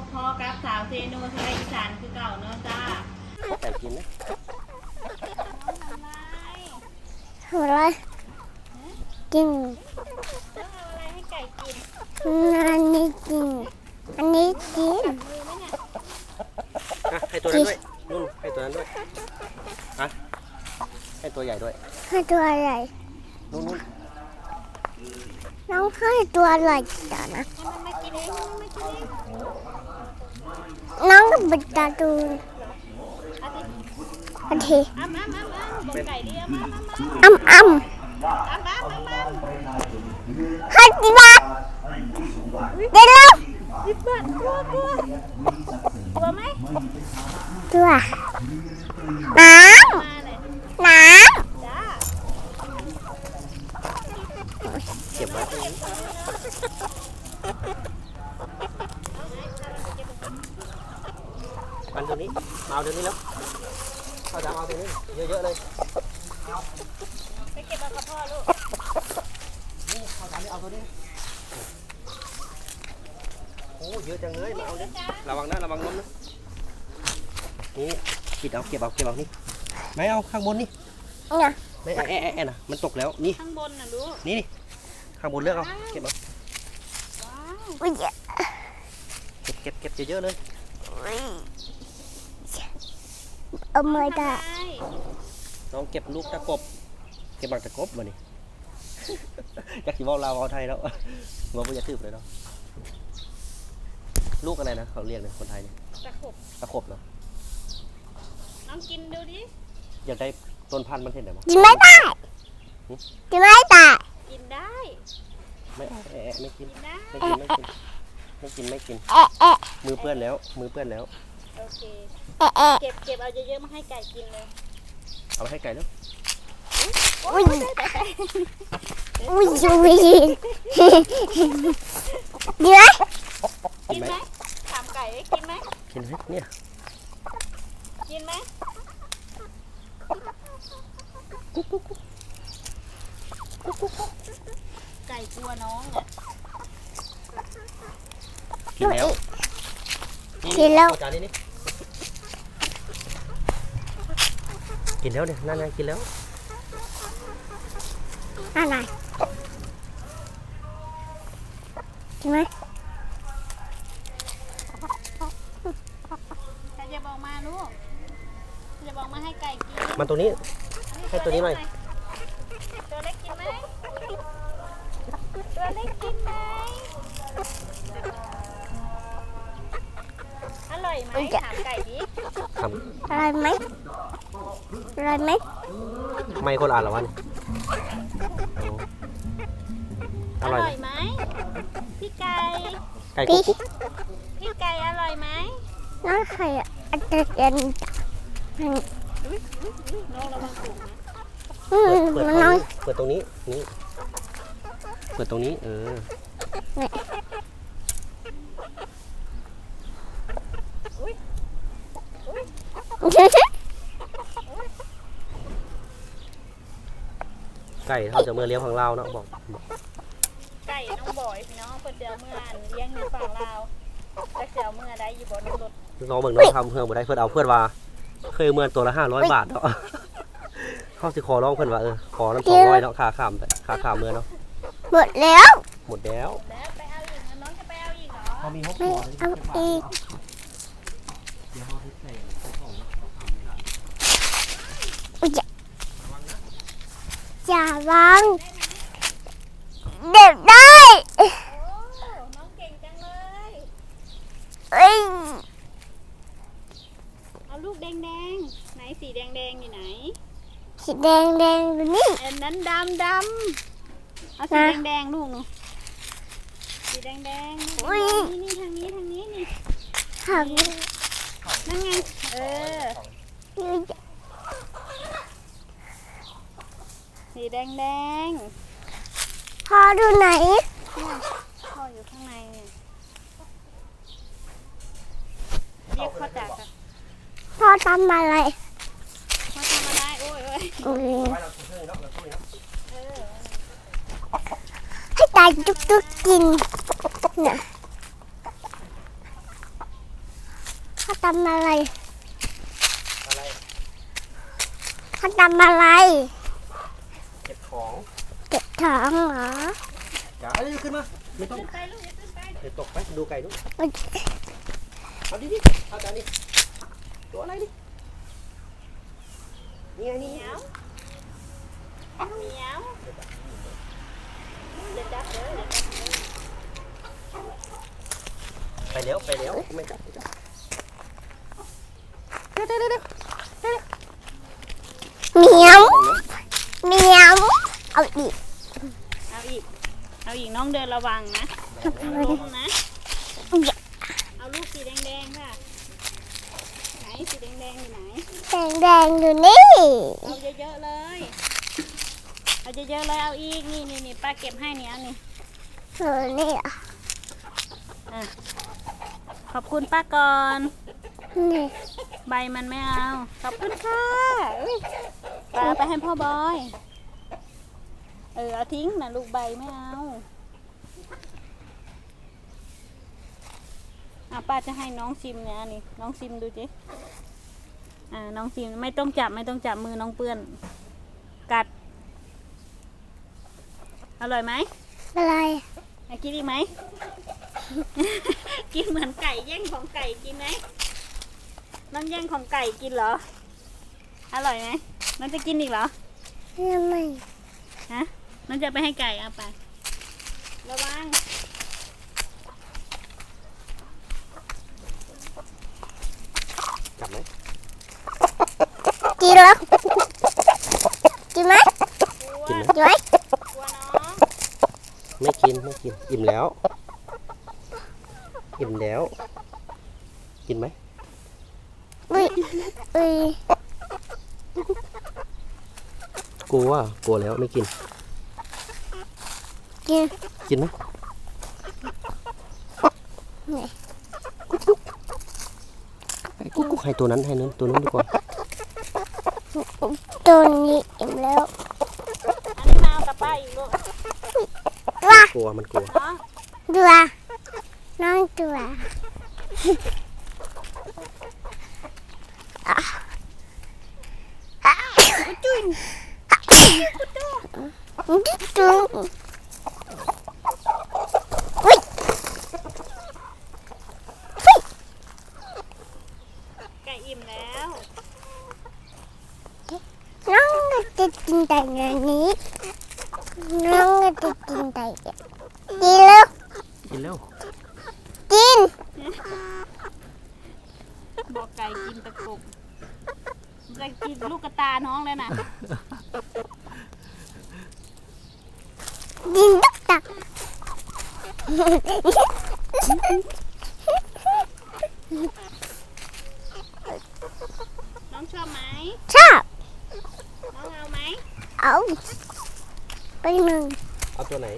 บพอกับสาวเซโนทะเลอีสานคือเก่าเนาะจ้าไก่กินนะทำไรหัวเราะกินต้องเอาอะไรให้ไก่กินอันนี้กินอันนี้กินมือไหมเนี่ยอะให้ตัวนั้นด้วยนุ่นให้ตัวนั้นด้วยอะให้ตัวใหญ่ด้วย ให้ตัวอะไรนุ่นนุ่นน้องให้ตัวอะไรเดี๋ยวนะให้มันมากินเองให้มันมากินเอง น้องก็เป็นการ์ตูนอาสิโอเคอ้ำอ้ำอ้ำอ้ำบอกไก่ดิอ้ำอ้ำอ้ำอ้ำอ้อ้ำอ้ำอ้ำอ้ำให้ดีบ้าเดี๋ยวยิบบ้านกลัวกลัวกลัวไหมตัวน้ำน้ จ้า เก็บไว้ตรงนี้มันตัวนี้มาเอาตัวนี้แล้ว เข้าดำเอาตัวนี้เยอะๆเลยไปเก็บเอากับพ่อลูกนี่เข้าดำนี่เอาตัวนี้โอ้เยอะจังเลยมาเอาดิระวังนะระวังล้มนะนี่ปิดเอาเก็บเอาเก็บเอานี่ไม่เอาข้างบนนี่ำเนี่ยไม่แอะแอะแอะแอะนะมันตกแล้วนี่ข้างบนน่ะลูกนี่นี่ข้างบนเลือกเอาเก็บเอาว้าวอุ้ยเก็บเก็บเก็บเยอะๆเลยเอามือได้ทำไม น้องเก็บลูกตะกบ เก็บบักตะกบมานี่ อยากสิเว่าลาวเอาไทยแล้วว่าไม่อยากถือเลยเนาะลูกอะไรนะเขาเรียกเลยคนไทยเนี่ยตะขบตะกบเนาะน้องกินดูดิ อยากได้ต้นพันธุ์มันเห็นไหนมั้กินไม่ได้กินไม่ได้กินได้ ไม่เอาแอะแอะไม่กินกินได้ไม่กินไม่กินไม่กินไม่กินแอะแอะมือเปื้อนแล้ว มือเปื้อนแล้วโอเคแอะแอะเก็บเก็บเอาเยอะๆมาให้ไก่กินเลย เอาไปให้ไก่แล้วอุ้ยอุ้ยอุ้ยเดี๋ยวกินไหมถามไก่ว่ากินไหมกินไหมเนี่ยกินไหมไก่กลัวน้องเนี่ยกินแล้วกินแล้วเอาจานนี้นี่ กินแล้วเนี่ยนั่นไงกินแล้วอะไรกินไหมใครจะบอกมาลูกใครจะบอกมาให้ไก่กินมันตัวนี้ ให้ตัวนี้หน่อย ตัวเล็กกินไหมตัวเล็กกินไหมอร่อยไหมถามไก่ดิทอะไรไหม อะไรไหมำไม่คนอ่านเหรอวะเนี่ยโอ้ออร่อยร่ไหมอยไหมพี่ไก่ไก่กุ๊กกุ๊กพี่ไก่อร่อยไหมน้องไข่อาจจะเย็นน้องระวังถูกนะอืมเปิดมันเปิดน้อยเปิดตรงนี้นี่เปิดตรงนี้ เออ ไก่เขาจะเมื่อเลี้ยงของเราเนาะบอกบอกไก่น้องบอยพี่น้องเปิดเดียวเมื่ออันเลี้ยงอยู่ฝั่งลาวจักเดียวเมื่อได้อยู่บนรถน้องเบิ่งน้องทำเพื่อนบ่ได้เพื่อนเอาเพื่อนว่า เคยเมื่อตัวละห้าร้อยบาทเนาะเขาสิขอร้องเพื่อนว่าเออขอน้ำสองร้อยเนาะค่าขามไปค่าขามเมื่อเนาะหมดแล้ว หมดแล้วแล้วไปเอาอีกนะน้องจะไปเอาอีกเหรอ เขามีห้องไม่เอาอีกอุ๊ยอย่า อย่าวางเด็กได้โอ้น้องเก่งจังเลย เอ้ยเอาลูกแดงๆไหนสีแดงๆอยู่ไหนสีแดงแดงดูนี่ อันนั้นดำดำเอาสีนะแดงๆลูกหนูสีแดงๆแดงอุ๊ยๆนี่นี่ทางนี้ทางนี้นี่ทำนั่นไง เออ สีแดงแดงพอดูไหนๆพ่ออยู่ข้างในเนี่ยเรียกพ่อจากอะพ่อทำอะไรมาทำอะไรโอ้ยโอ้ยอุ๊ยไว้เราซื้อเนาะเราซื้อเนาะเออให้ตายจุกจุกกินน่ะทำอะไรอะไรเขาทำอะไรเก็บ ของเก็บของเหรอจ๋าเอาขึ้นมาไม่ต้องขึ้นไปลูกอย่าขึ้นไปเดี๋ยวตกไปดูไก่ดูเอ้ยเอาดิดิเอาจานดิตัวอะไรดินี่ไงนี่เหนียวเหนียวเดี๋ยวจับเด้อเดี๋ยวจับเด้อไปแล้วไปแล้วไม่จับไม่จับเหมียวเหมียว เอาอีกเอาอีก เอาอีกน้องเดินระวังนะลงนะ เอาลูกสีแดงๆค่ะ ไหนสีแดงๆอยู่ไหนแดงแดงๆอยู่นี่ เอาเยอะๆเลย เอาเยอะๆเลยเอาอีกนี่นี่นี่ป้าเก็บให้เนี่ยเอานี่เออนี่อะขอบคุณป้าก่อน นี่ใบมันไม่เอา ขอบคุณค่ะอุ๊ยป้าเอาไปให้พ่อบอย เออเอาทิ้งนะลูกใบไม่เอาอะป้าจะให้น้องซิมเนี่ยนี่น้องซิมดูจิอ่าน้องซิมไม่ต้องจับไม่ต้องจับมือน้องเปื้อน กัด อร่อยไหมอะไรอยากกินอีกไหม กินเหมือนไก่แย่งของไก่กินไหมน้องแย่งของไก่กินเหรอ อร่อยไหมน้องจะกินอีกเหรอทำไมฮะ น้องจะไปให้ไก่เอาไประวังจับไหมกินแล้วกินไหมกลัวกินไหมกินไหมกลัวน้องไม่กินไม่กินอิ่มแล้ว อิ่มแล้ว กินไหมอุ้ยอุ้ยกลัวกลัวแล้วไม่กิน กินกินไหมนี่ไอ้กุ๊กกุ๊กให้ตัวนั้นให้นั้นตัวนั้นดีกว่าตัวนี้อิ่มแล้ว อันนี้มาเอากับป้าอีกลูก ว้าก ลัวมันกลัว เนาะ ตัวน้องตัวอะอะจุนจุนอุ้ย ไก่อิ่มแล้ว น้องก็จะกินแต่ในนี้น้องก็จะกินแต่กินแล้ว กินแล้ว กิน บอกไก่กินตะกรุบจะกินลูกกระตาน้องเลยนะ กินตุ๊กตา น้องชอบไหม ชอบ น้องเอาไหม เอาไปหนึ่งเอาตัวไหน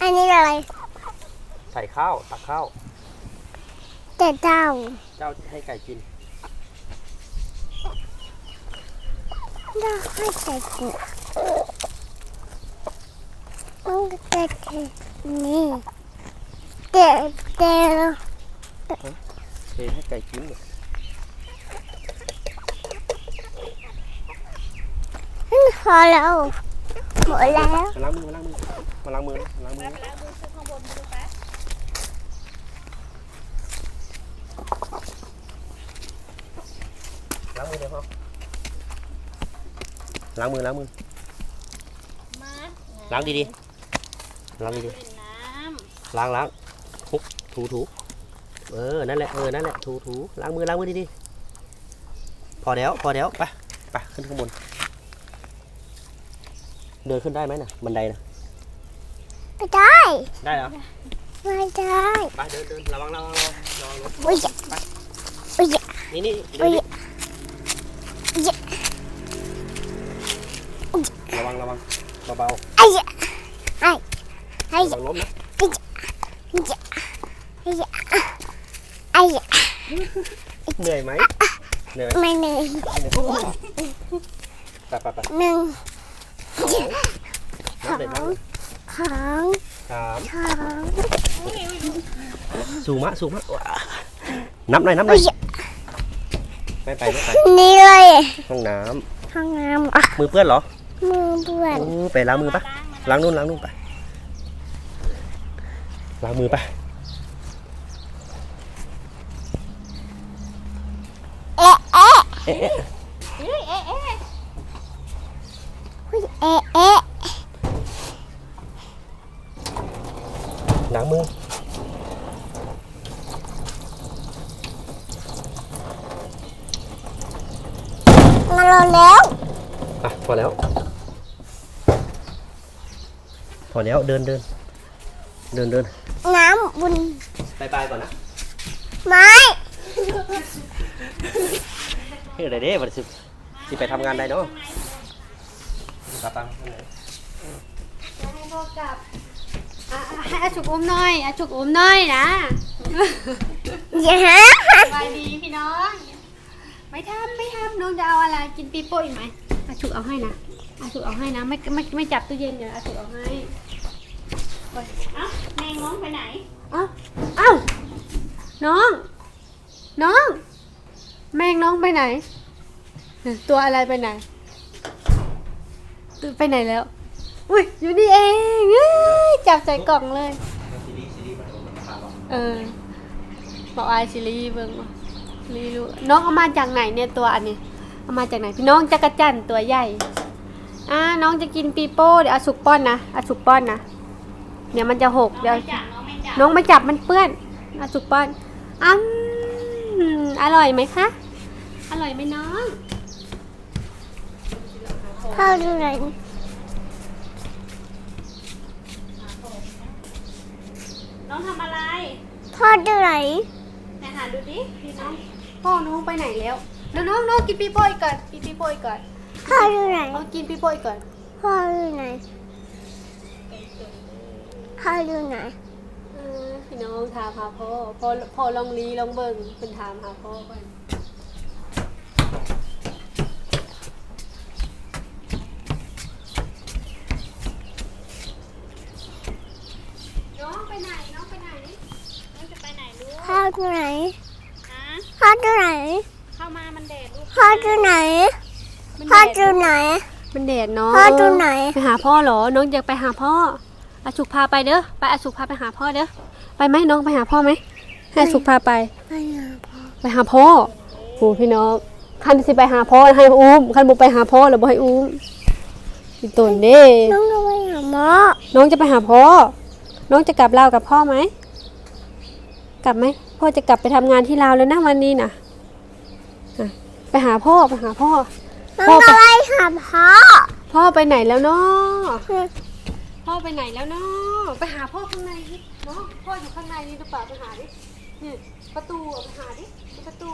อันนี้อะไร ใส่ข้าว ตักข้าว แต่เจ้า เจ้าให้ไก่กินเราให้แต่กินน้องก็จะกินนี่แต่แต่เทให้ไก่กินเนี่ยพอแล้วหมดแล้วมาล้างมือมาล้างมือมาล้างมือนะมาล้างมือไปนะแล้วดูชุดข้างบน ดูไปล้างมือเดี๋ยวพ่อล้างมือล้างมือมาล้างดีๆล้างดีเล่นน้ ถูถูเออ นั่นแหละ เออ นั่นแหละ ถูถูล้างมือล้างมือดีๆ พอแล้ว พอแล้ว ไป ไป ขึ้นข้างบน เดินขึ้นได้ไหมน่ะบันไดน่ะไม่ได้ ได้เหรอ ไม่ได้ ไป เดินเดินระวังระวังระวังระวังรถอุ้ยอุ้ยนี่นี่อุ๊เดินยดิระวังระวังเบาไอ้ยะไอ้ไอ้ๆระยะวังล้มนะ ไอ้ยะไอ้ยะไอ้ยะเหนื่อยไหมเหนื่อยไหมไม่เหนื่อยไปไปไปหนึ่งนับเลยนับเลยของสามของสูงมะสูงมะว้านับหน่อยนับหน่อยอุ้ยไม่ไปไม่ไปนี่เลยห้องน้ห้องน้ำอะำมือเปื้อนเหรอ มือเปื้อนโอ้ไปล้างมือปะล้างนู่นล้างนู่นไปล้างมือปะ เอ๊ะเอ๊ะ เอ๊ะเอ๊ะ เอ้ยเอ๊ะเอ๊ะ อุ๊ยเอ๊ะเอ๊ะล้างมือมาลงแล้ว อะ พอแล้ว พอแล้วเดินเดิน เดินเดิน น้ำบุญบายบายก่อนนะ ไม้ เฮ้ยอะไรเด้วันสิสิไปทำงานได้เนาะกลับตังให้พ่อกลับอะอะให้อาจุกอุ้มหน่อยอาจุกอุ้มหน่อยนะอย่าฮะสบายดีพี่น้อง ไม่ทำไม่ทำน้องจะเอาอะไรกินปีโป้อีกไหมอาจุกเอาให้นะอาจุกเอาให้นะไม่ไม่ไม่จับตู้เย็นเดี๋ยวอาจุกเอาให้เอ้าแมงน้องไปไหนเอ้าเอ้าน้อง น้อง แมงน้องไปไหนเออตัวอะไรไปไหนตัวไปไหนแล้ว อุ้ยอยู่นี่เองเอ้ยจับใส่กล่องเลย เออบอกไอซิลีเบิ่งบ่ลีรู้น้องเอามาจากไหนเนี่ยตัวอันนี้ เอามาจากไหน พี่น้องจักรจันทร์ตัวใหญ่ อ่าน้องจะกินปีโป้เดี๋ยวเอาสุกป้อนนะเอาสุกป้อนนะ เดี๋ยวมันจะหกน้เดี๋อยวงไม่จับน้องไม่จับน้องไม่จับมันเปื้อนเอาสุกป้อนอืม อร่อยไหมคะ อร่อยไหมน้องพ่อดูหน่อยน้องทำอะไร พ่อดูหน่อยไหนหาดูดิพี่น้องพ่อน้องไปไหนแล้วน้องน้องน้องกินปีโป้อีกก่อนกินปีโป้อีกก่อนพ่อดูหน่อยเอากินปีโป้อีกก่อนพ่อดูหน่อยพ่อดูหน่อยเออ พี่น้องถามหาพ่อพ่อพ่อลองลีลองเบิ่งเป็นถามหาพ่อก่อนน้องไปไหนน้องไปไหนน้องจะไปไหนลูกพ่อดูไหนฮะพ่อดูไหนเข้ามามันแดดลูกพ่อดูไหนมันพ่อแดดดูไหนมันแดดเนาะพ่อดูไหน ไปหาพ่อเหรอน้องอยากไปหาพ่ออาสุกพาไปเด้อไปอาสุกพาไปหาพ่อเด้อ ไปไหมน้องไปหาพ่อไหม ให้อาสุกพาไป ไปหาพ่อไปหาพ่อโอ้พี่น้องคันสิไปหาพ่อให้อุ้มคันบุไปหาพ่อหรือบ่ให้อุ้มพี่ตุนเด้น้องก็ไปหาหมอน้องจะไปหาพ่อ น้องจะกลับลาวกับพ่อไหม กลับไหม พ่อจะกลับไปทำงานที่ลาวแล้วนะวันนี้น่ะอะไปหาพ่อไปหาพ่อ น้องพ่อก็ไปไปหาพ่อพ่อไปไหนแล้วเนาะพ่อไปไหนแล้วเนาะไปหาพ่อข้างในดิ เนาะพ่ออยู่ข้างในนี่หรือเปล่าไปหาดินี่ประตูอะไปหาดิประตู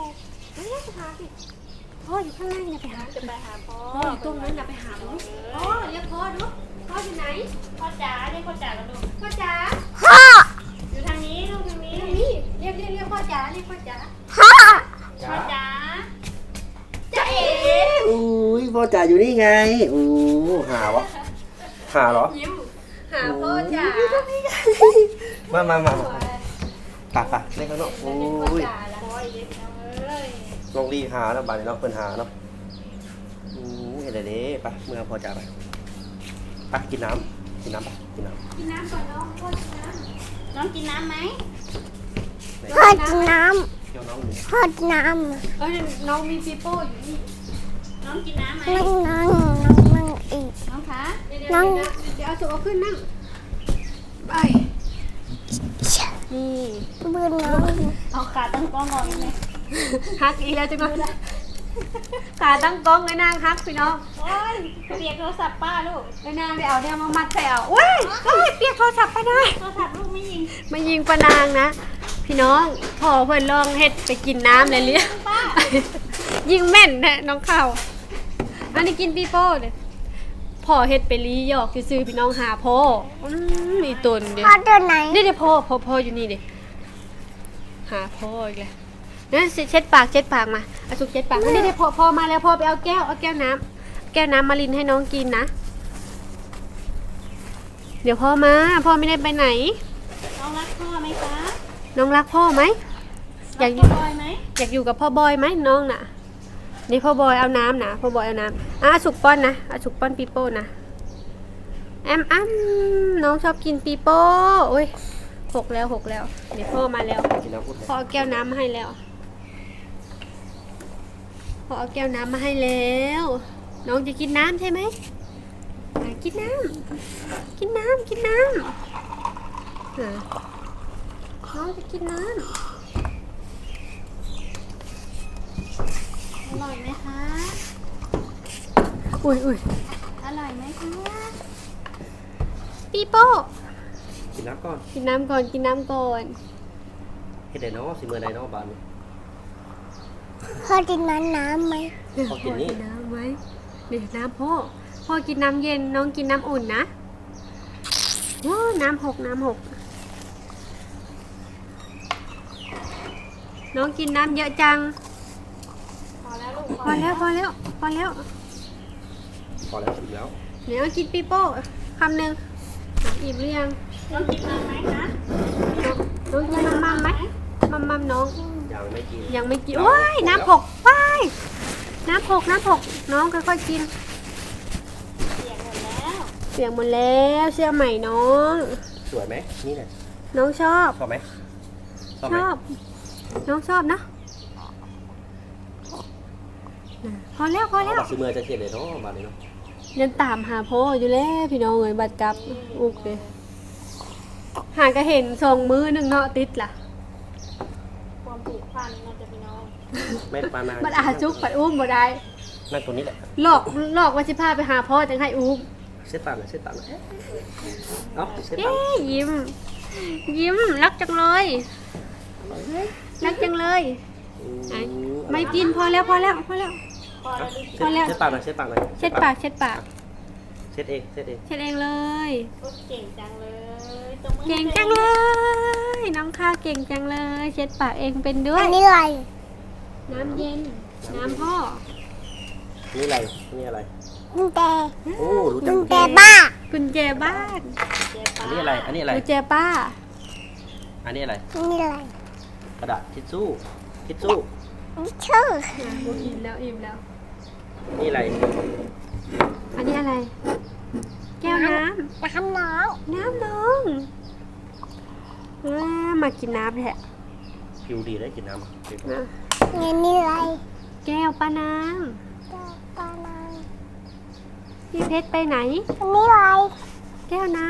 เฮ้ยไปหาดิพ่ออยู่ข้างในเนี่ยไปหาจะไปหาพ่อพ่ออยู่ตรงนั้นนะไปหาดูพ่อเรียกพ่อดูพ่ออยู่ไหนพ่อจ๋าเรียกพ่อจ๋ากันลูกพ่อจ๋าพ่ออยู่ทางนี้ลูกทางนี้นี่เรียกเรียกเรียกพ่อจ๋าเรียกพ่อจ๋าพ่อพ่อจ๋าจ๋าเอ๋อุ้ยพ่อจ๋าอยู่นี่ไงโอ้หาวะหาเหรอยิ้มหาพ่อจ๋า มามามามาปะปะเล่นกันเนาะโอ้พ่อยจ๋าละพ่ออีกแล้วเอ้ยลองรีหาแล้วบาดนี้เนาะเพิ่นหาเนาะโอ้ยเฮ็ดได้เด้ปะเมื่อพ่อจ๋าไปปะกินน้ำกินน้ำปะกินน้ำกินน้ำก่อนน้องพ่อกินน้น้องกินน้ำไหมพ่อกินน้เดี๋ยวน้องอยู่ำพ่อกินน้ำเอ้ยน้องมีปีโป้อยู่นี่น้องกินน้ำไหมำนั่งนั่งนั่งนั่งอีกน้องคะเดี๋ยวเดี๋ยวน้องเดี๋ยวเดี๋ยวเอาสุกเอาขึ้นนั่งไป นี่บืนน้องเอาขาตั้งกล้องก่อนเลยฮักอีกแล้วจังเลยขาตั้งกล้องไอ้นางฮักพี่น้องโอ้ยเปียกโทรศัพท์ป้าลูกไอ้นางไปเอาเนี่ยมามัดใส่เอาว้ายเอ้ยเปียกโทรศัพท์ไปได้โทรศัพท์ลูกไม่ยิงมายิงปะนางนะ พี่น้องพอเพื่อนลองเฮ็ดไปกินน้ำเลยเลี้ยป้ายิงแม่นแท้น้องข้าวอันนี้กินปีโป้เด้อ พ่อเฮ็ดไปลีหยอกซื้อๆพี่น้องหาพ่ออืมมีตนเด้พ่อตัวไหนนี่เดี๋ยวพ่อพ่อพ่ออยู่นี่เด้หาพ่ออีกแล้วนั่นเช็ดปากเช็ดปากมาเอาสุกเช็ดปากนี่เดี๋ยวพ่อพ่อมาแล้วพ่อไปเอาแก้วเอาแก้วน้ำแก้วน้ำมาลินให้น้องกินนะ เดี๋ยวพ่อมา พ่อไม่ได้ไปไหน น้องรักพ่อไหมคะน้องรักพ่อไหม อยากรัพ่อบอยไหม อยากอยู่กับพ่อบอยไหมน้องน่ะ นี่พ่อบอยเอาน้ำนะพ่อบอยเอาน้ำอะอาสุกป้อนนะอาสุกป้อนปีโป้นะแอมอ้ำน้องชอบกินปีโป้โอ้ยหกแล้วหกแล้วเดี๋ยวพ่อมาแล้วกินน้ำพุทธพ่อเอาแก้วน้ำมาให้แล้วพ่อเอาแก้วน้ำมาให้แล้ว น้องจะกินน้ำใช่ไหมอะกินน้ำกินน้ำกินน้ำอะน้องจะกินน้ำ ร่อยไหมคะ อุ้ยอุ้ยอร่อยไหมคะ ปีโป้ กินน้ำก่อนกินน้ำก่อน กินน้ำก่อน เฮ็ดได้เนาะสิมื้อใดเนาะบานนี้พ่อกินน้ำน้ำไหมพ่อกินนี่น้ำไหมนี่น้ำพ่อ พ่อกินน้ำเย็น น้องกินน้ำอุ่นนะโอ้น้ำหกน้ำหก น้องกินน้ำเยอะจังพอแล้วลูก พอแล้วพอแล้วพอแล้วพอแล้วอิ่มแล้วเดี๋ยวกินปีโป้คำหนึ่งอะอิ่มหรือยังน้องกินน้ำไหมคะน้องกินมัมมัมไหมมัมมัมน้องยังไม่กินยังไม่กินว้ายน้ำหกว้ายน้ำหกน้ำหกน้องค่อยๆกินเสียงหมดแล้วเสียงหมดแล้วเสื้อใหม่น้อง สวยไหมนี่น่ะน้องชอบชอบไหมชอบชไหมอบน้องชอบนะ น่ะพอแล้วพอแล้วบัดสิมื้อจะเฮ็ดได้เนาะบานนี้เนาะยังตามหาพ่ออยู่แล้วพี่น้องเอ้ยบัดกลับอุกเลยหาก็เห็นทรงมือหนึ่งเนาะติดล่ะความผูกพันเราจะพี่น้องแม่ปานาบัดอาจุกปัดอุ้มบ่ได้นั่งตรงนี้แหละหลอกหลอกว่าสิพาไปหาพ่อจังให้อุ้มเช็ดปากหน่อยเช็ดปากหน่อยเอ้าเช็ดเย้ปากยิ้ม ยิ้มรักจังเลยรักจังเลยอืไอ้มไม่กินพอแล้วพอแล้วพอแล้ว พอเอ้าแล้วลูกเช็ดเช็ดปากหน่อยเช็ดปากหน่อยเช็ดปากเช็ดปาก เช็ดเองเช็ดเองเช็ดเองเลย โอ้เก่งจังเลยตบมือให้เก่งจังเลย น้องข้าวเก่งจังเลย เช็ดปากเองเป็นด้วอัย นนี้อะไรน้ำเย็น น้ำพ่อ นี่อะไรนี่อะไรกุญแจโอ้รู้จักุกญแจบ้ากุญแจบ้านเจ๊ป้าอันนี้อะไร อันนี้อะไร กุญแจป้า อันนี้อะไร อันนี้อะไรกระดาษทิชชู่ทิชชู่ นี่ชื่ออะอิ่มแล้วอิ่มแล้ว นี่อะไร อันนี้อะไร แก้วน้น้ำน้องำน้ำน้องอ่ามากินน้ำแทะผิวดีได้กินน้ำอะนะอันนี้อะไรแก้วป้านางแก้วปลานางพี่เพชรไปไหนอันนี้อะไรแก้วน้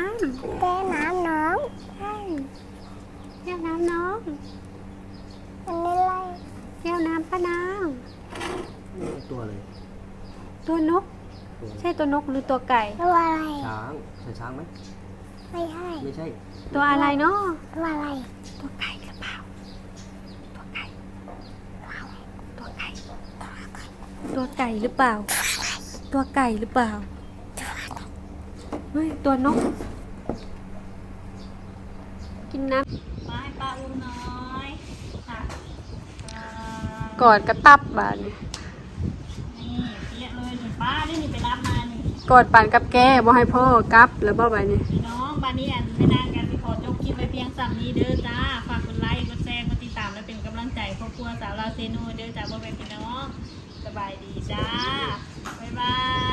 แก้วน้ำน้องำใช่แก้วน้ำน้อง อันนี้อะไรแก้วน้ำป้านางตัวเลย ตัวนกตัวใช่ตัวนกหรือตัวไก่ ตัวอะไร ช้างใช่ช้างไหมไม่ใช่ไม่ใช่ตัวอะไรเนาะตัวอะไร ตัวไก่หรือเปล่า ตัวไก่ ตัวไก่ ตัวไก่หรือเปล่า ตัวไก่หรือเปล่าเฮ้ยตัวนก กินน้มาให้ป้าอุ้มหน้อยค่ะอ่าำกอดกระตับบาน นี่เรียกเลยนี่ป้าได้นี่ไปรับมานี่ กอดปานกับแก้บ่ให้พ่อกลับแล้วบ่ไปนี่น้องบ้านนี้อันไม่นานกันสิขอจบคลิปไปเพียงสามนี้เด้อจ้า ฝากกดไลค์ กดแชร์ กดติดตาม และเป็นกำลังใจครอบครัวสาวลาวเซโนเด้อจ้าบ่เป็นพี่น้อง สบายดีจ้า บ๊ายบาย